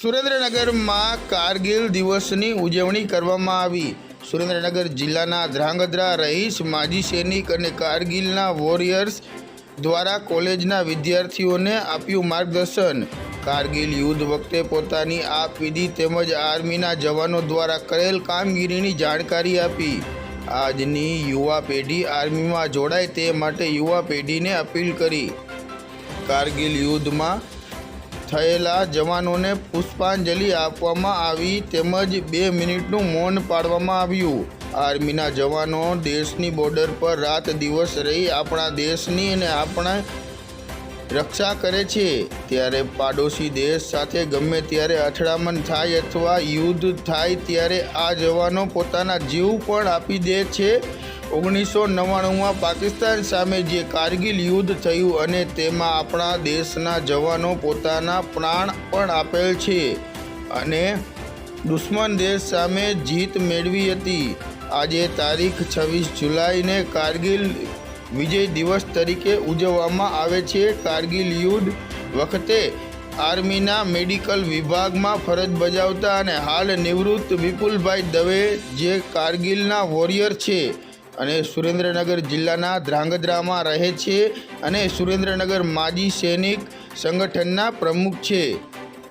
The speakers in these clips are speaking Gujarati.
સુરેન્દ્રનગરમાં કારગિલ દિવસની ઉજવણી કરવામાં આવી. સુરેન્દ્રનગર જિલ્લાના ધ્રાંગધ્રા રહીશ, માજી સૈનિક અને કારગિલના વોરિયર્સ દ્વારા કોલેજના વિદ્યાર્થીઓને આપ્યું માર્ગદર્શન. કારગિલ યુદ્ધ વખતે પોતાની આપવીધી તેમજ આર્મીના જવાનો દ્વારા કરેલ કામગીરીની જાણકારી આપી. આજની યુવા પેઢી આર્મીમાં જોડાય તે માટે યુવા પેઢીને અપીલ કરી. કારગિલ યુદ્ધમાં થયેલા જવાનોને પુષ્પાંજલિ આપવામાં આવી તેમજ બે મિનિટનું મૌન પાડવામાં આવ્યું. આર્મીના જવાનો દેશની બોર્ડર પર રાત દિવસ રહી આપણા દેશની અને આપણા રક્ષા કરે છે. ત્યારે પાડોશી દેશ સાથે ગમે ત્યારે અથડામણ થાય અથવા યુદ્ધ થાય ત્યારે આ જવાનો પોતાના જીવ પણ આપી દે છે. ઓગણીસો નવ્વાણુંમાં પાકિસ્તાન સામે જે કારગિલ યુદ્ધ થયું અને તેમાં આપણા દેશના જવાનો પોતાના પ્રાણ પણ આપેલ છે અને દુશ્મન દેશ સામે જીત મેળવી હતી. આજે તારીખ છવ્વીસ જુલાઈને કારગિલ વિજય દિવસ તરીકે ઉજવવામાં આવે છે. કારગિલ યુદ્ધ વખતે આર્મીના મેડિકલ વિભાગમાં ફરજ બજાવતા અને હાલ નિવૃત્ત વિપુલભાઈ દવે જે કારગિલના વોરિયર છે. અને સુરેન્દ્રનગર જિલ્લાના ધ્રાંગધ્રામાં રહે છે અને સુરેન્દ્રનગર માજી સૈનિક સંગઠનના પ્રમુખ છે.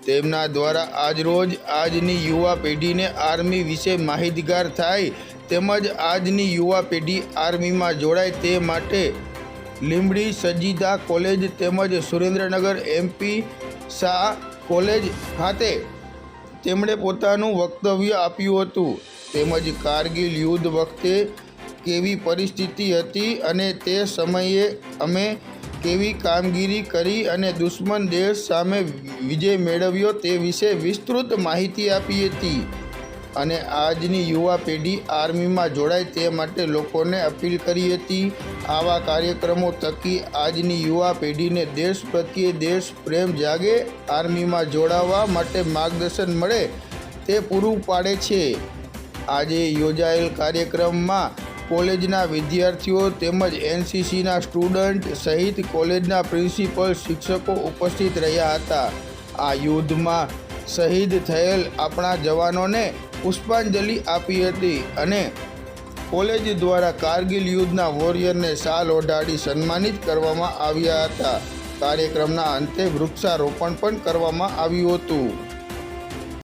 તેમના દ્વારા આજરોજ આજની યુવા પેઢીને આર્મી વિશે માહિતગાર થાય તેમજ આજની યુવા પેઢી આર્મીમાં જોડાય તે માટે લીંબડી સજીદા કોલેજ તેમજ સુરેન્દ્રનગર એમપી શાહ કોલેજ ખાતે તેમણે પોતાનું વક્તવ્ય આપ્યું હતું. તેમજ કારગિલ યુદ્ધ વખતે કેવી પરિસ્થિતિ હતી અને તે સમયે અમે કેવી કામગીરી કરી અને દુશ્મન દેશ સામે વિજય મેળવ્યો તે વિશે વિસ્તૃત માહિતી આપી હતી. અને આજની યુવા પેઢી આર્મીમાં જોડાય તે માટે લોકોને અપીલ કરી હતી. આવા કાર્યક્રમો થકી આજની યુવા પેઢીને દેશ પ્રત્યે દેશ પ્રેમ જાગે, આર્મીમાં જોડાવા માટે માર્ગદર્શન મળે તે પૂરું પાડે છે. આજે યોજાયેલ કાર્યક્રમમાં કોલેજના વિદ્યાર્થીઓ તેમજ એનસીસીના સ્ટુડન્ટ સહિત કોલેજના પ્રિન્સિપલ શિક્ષકો ઉપસ્થિત રહ્યા હતા. આ યુદ્ધમાં શહીદ થયેલ આપણા જવાનોને પુષ્પાંજલિ આપી હતી અને કોલેજ દ્વારા કારગિલ યુદ્ધના વોરિયરને શાલ ઓઢાડી સન્માનિત કરવામાં આવ્યા હતા. કાર્યક્રમના અંતે વૃક્ષારોપણ પણ કરવામાં આવ્યું હતું.